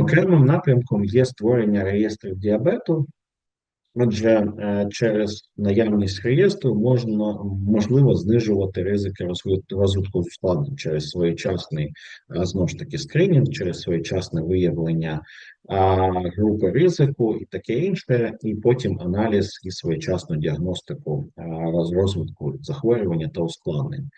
Окремим напрямком є створення реєстрів діабету. Отже, е, через наявність реєстру можна можливо знижувати ризики розвитку ускладнень через своєчасний е, знову ж таки скринінг, через своєчасне виявлення групи ризику і таке інше, і потім аналіз і своєчасну діагностику розвитку захворювання та ускладнень.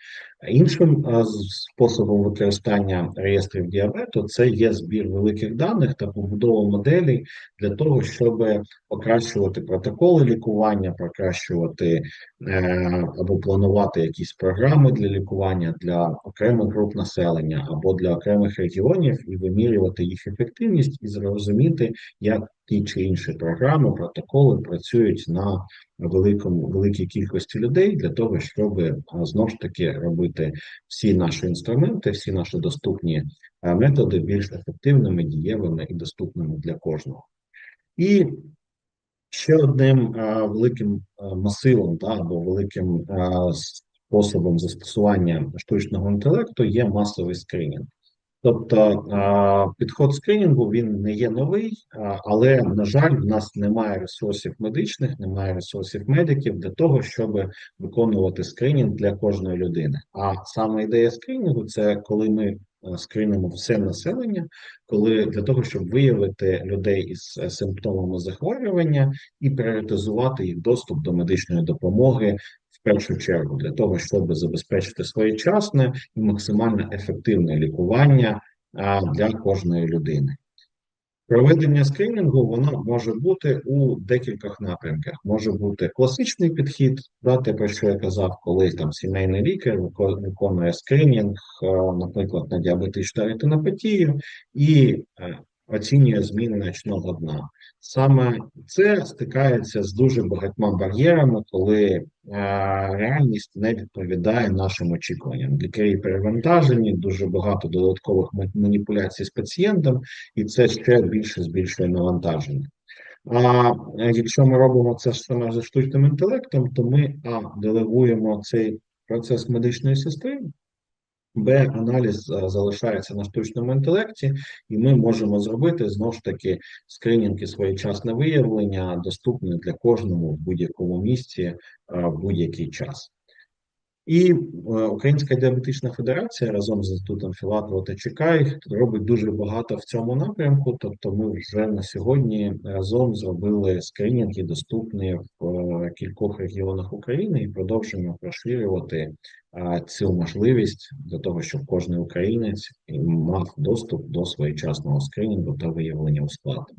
Іншим способом використання реєстрів діабету це є збір великих даних та побудова моделей для того, щоб покращувати протоколи лікування, покращувати е, або планувати якісь програми для лікування для окремих груп населення або для окремих регіонів і вимірювати їх ефективність і зрозуміти, як ті чи інші програми, протоколи працюють на великому великій кількості людей для того, щоб е, знову ж таки робити всі наші інструменти, всі наші доступні е, методи більш ефективними, дієвими і доступними для кожного. І ще одним е, великим е, масивом да, або великим е, способом застосування штучного інтелекту є масовий скринінг. Тобто підход скринінгу він не є новий, але на жаль, в нас немає ресурсів медичних, немає ресурсів медиків для того, щоб виконувати скринінг для кожної людини. А саме ідея скринінгу це коли ми скринимо все населення, коли для того, щоб виявити людей із е, симптомами захворювання і пріоритизувати їх доступ до медичної допомоги в першу чергу для того, щоб забезпечити своєчасне і максимально ефективне лікування для кожної людини. Проведення скринінгу воно може бути у декількох напрямках. Може бути класичний підхід, да, те, про що я казав, коли там сімейний лікар вико- виконує скринінг, е, наприклад, на діабетичну ретинопатію і е, оцінює зміни ночного дна. Саме це стикається з дуже багатьма бар'єрами, коли е, реальність не відповідає нашим очікуванням. Лікарі перевантажені, дуже багато додаткових маніпуляцій з пацієнтом, і це ще більше збільшує навантаження. А е, якщо ми робимо це саме за штучним інтелектом, то ми а делегуємо цей процес медичної сестри, Б, аналіз е, залишається на штучному інтелекті, і ми можемо зробити знову ж таки скринінг і своєчасне виявлення доступне для кожного в будь-якому місці е, в будь-який час. І е, Українська діабетична федерація разом з інститутом Філатова та Чекай робить дуже багато в цьому напрямку. Тобто, ми вже на сьогодні разом зробили скринінги доступні в кількох регіонах України і продовжуємо розширювати цю можливість для того, щоб кожен українець мав доступ до своєчасного скринінгу та виявлення ускладнень.